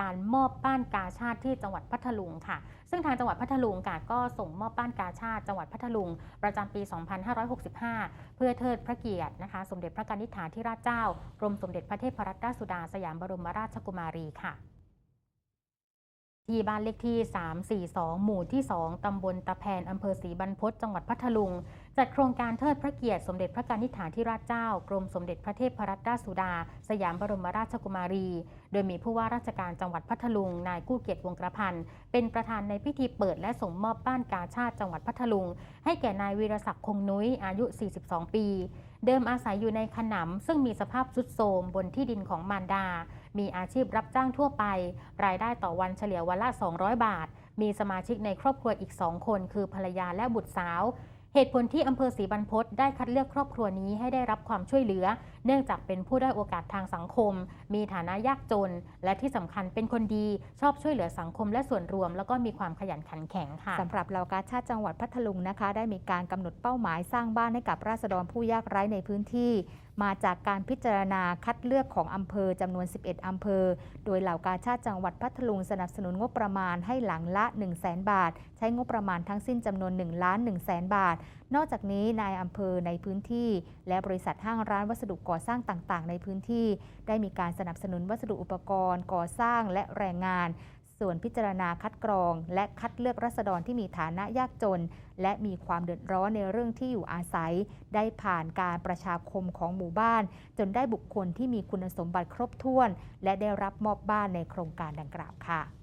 การมอบบ้านกาชาติที่จังหวัดพัทลุงค่ะ ซึ่งทางจังหวัดพัทลุงค่ะก็ส่งมอบบ้านกาชาติจังหวัดพัทลุง ประจำปี 2565 เพื่อเทิดพระเกียรตินะคะ สมเด็จพระกนิษฐาธิราชเจ้ากรมสมเด็จพระเทพรัตนราชสุดาสยามบรมราชกุมารีค่ะ ที่บ้านเลขที่ 342 หมู่ที่ 2 ตำบลตะแพน อำเภอศรีบรรพตจังหวัดพัทลุง จัดโครงการเทิดพระเกียรติ สมเด็จพระกนิษฐาธิราชเจ้า กรมสมเด็จพระเทพรัตนราชสุดา สยามบรมราชกุมารี โดยมีผู้ว่าราชการจังหวัดพัทลุง นายกู้เกียรติวงกระพันธ์เป็นประธานในพิธีเปิดและส่งมอบบ้านกาชาติจังหวัดพัทลุง ให้แก่นายวีรศักดิ์คงนุ้ยอายุ 42 ปี เดิมอาศัยอยู่ในขนำซึ่งมีสภาพสุดโทมบนที่ดินของมารดา มีอาชีพรับจ้างทั่วไป รายได้ต่อวันเฉลี่ยวันละ 200 บาท มีสมาชิกในครอบครัวอีก2คน คือภรรยาและบุตรสาว เหตุผลที่อำเภอศรีบรรพตได้คัดเลือกครอบครัวนี้ให้ได้รับความช่วยเหลือ เนื่องจากเป็นผู้ได้โอกาสทางสังคม มีฐานะยากจน และที่สำคัญเป็นคนดีชอบช่วยเหลือสังคมและส่วนรวม แล้วก็มีความขยันขันแข็งค่ะสำหรับเหล่ากาชาติจังหวัดพัทลุงนะคะ ได้มีการกำหนดเป้าหมายสร้างบ้านให้กับราษฎรผู้ยากไร้ในพื้นที่มาจากการพิจารณาคัดเลือกของอำเภอจำนวน 11 อำเภอ โดยเหล่ากาชาติจังหวัดพัทลุงสนับสนุนงบประมาณให้หลังละ 1 0 0 0 0แบาท ใช้งบประมาณทั้งสิ้นจำนวน1ล้าน1แสนบาท นอกจากนี้นายอำเภอในพื้นที่ และบริษัทห้างร้านวัสดุกก่อสร้างต่างๆ ในพื้นที่ ได้มีการสนับสนุนวัสดุอุปกรณ์ ก่อสร้างและแรงงาน ส่วนพิจารณาคัดกรอง และคัดเลือกรัษฎรที่มีฐานะยากจน และมีความเดือดร้อนในเรื่องที่อยู่อาศัย ได้ผ่านการประชาคมของหมู่บ้าน จนได้บุคคลที่มีคุณสมบัติครบถ้วน และได้รับมอบบ้านในโครงการดังกล่าวค่ะ